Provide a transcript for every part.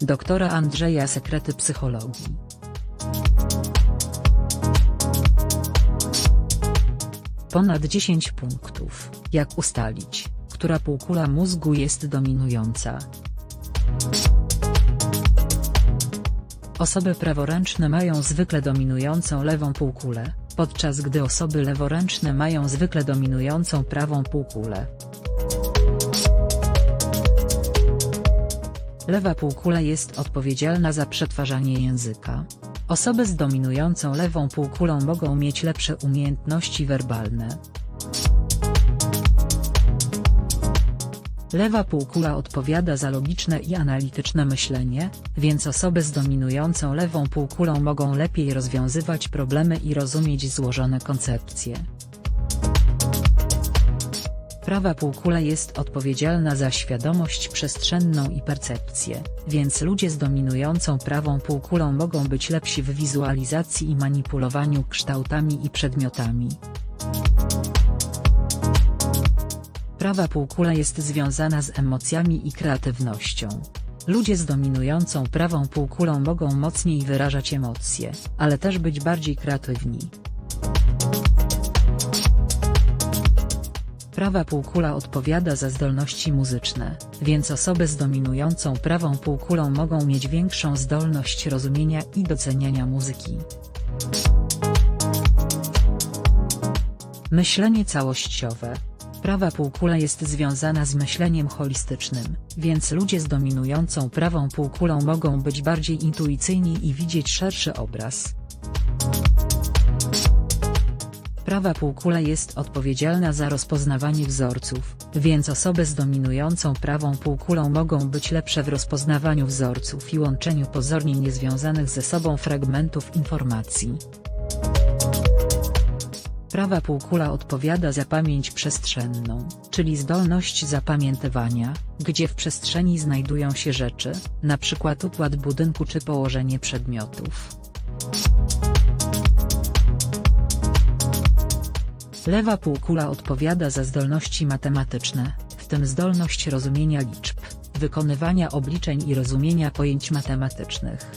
doktora Andrzeja Sekrety Psychologii. Ponad 10 punktów, jak ustalić, która półkula mózgu jest dominująca. Osoby praworęczne mają zwykle dominującą lewą półkulę, podczas gdy osoby leworęczne mają zwykle dominującą prawą półkulę. Lewa półkula jest odpowiedzialna za przetwarzanie języka. Osoby z dominującą lewą półkulą mogą mieć lepsze umiejętności werbalne. Lewa półkula odpowiada za logiczne i analityczne myślenie, więc osoby z dominującą lewą półkulą mogą lepiej rozwiązywać problemy i rozumieć złożone koncepcje. Prawa półkula jest odpowiedzialna za świadomość przestrzenną i percepcję, więc ludzie z dominującą prawą półkulą mogą być lepsi w wizualizacji i manipulowaniu kształtami i przedmiotami. Prawa półkula jest związana z emocjami i kreatywnością. Ludzie z dominującą prawą półkulą mogą mocniej wyrażać emocje, ale też być bardziej kreatywni. Prawa półkula odpowiada za zdolności muzyczne, więc osoby z dominującą prawą półkulą mogą mieć większą zdolność rozumienia i doceniania muzyki. Myślenie całościowe. Prawa półkula jest związana z myśleniem holistycznym, więc ludzie z dominującą prawą półkulą mogą być bardziej intuicyjni i widzieć szerszy obraz. Prawa półkula jest odpowiedzialna za rozpoznawanie wzorców, więc osoby z dominującą prawą półkulą mogą być lepsze w rozpoznawaniu wzorców i łączeniu pozornie niezwiązanych ze sobą fragmentów informacji. Prawa półkula odpowiada za pamięć przestrzenną, czyli zdolność zapamiętywania, gdzie w przestrzeni znajdują się rzeczy, np. układ budynku czy położenie przedmiotów. Lewa półkula odpowiada za zdolności matematyczne, w tym zdolność rozumienia liczb, wykonywania obliczeń i rozumienia pojęć matematycznych.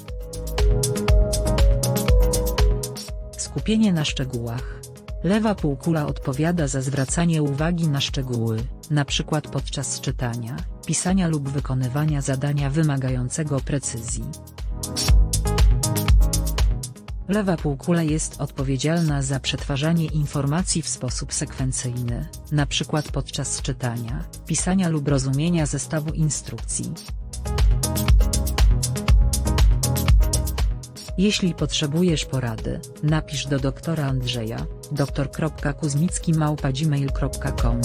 Skupienie na szczegółach. Lewa półkula odpowiada za zwracanie uwagi na szczegóły, np. podczas czytania, pisania lub wykonywania zadania wymagającego precyzji. Lewa półkula jest odpowiedzialna za przetwarzanie informacji w sposób sekwencyjny, np. podczas czytania, pisania lub rozumienia zestawu instrukcji. Jeśli potrzebujesz porady, napisz do doktora Andrzeja, dr.kuzmicki.gmail.com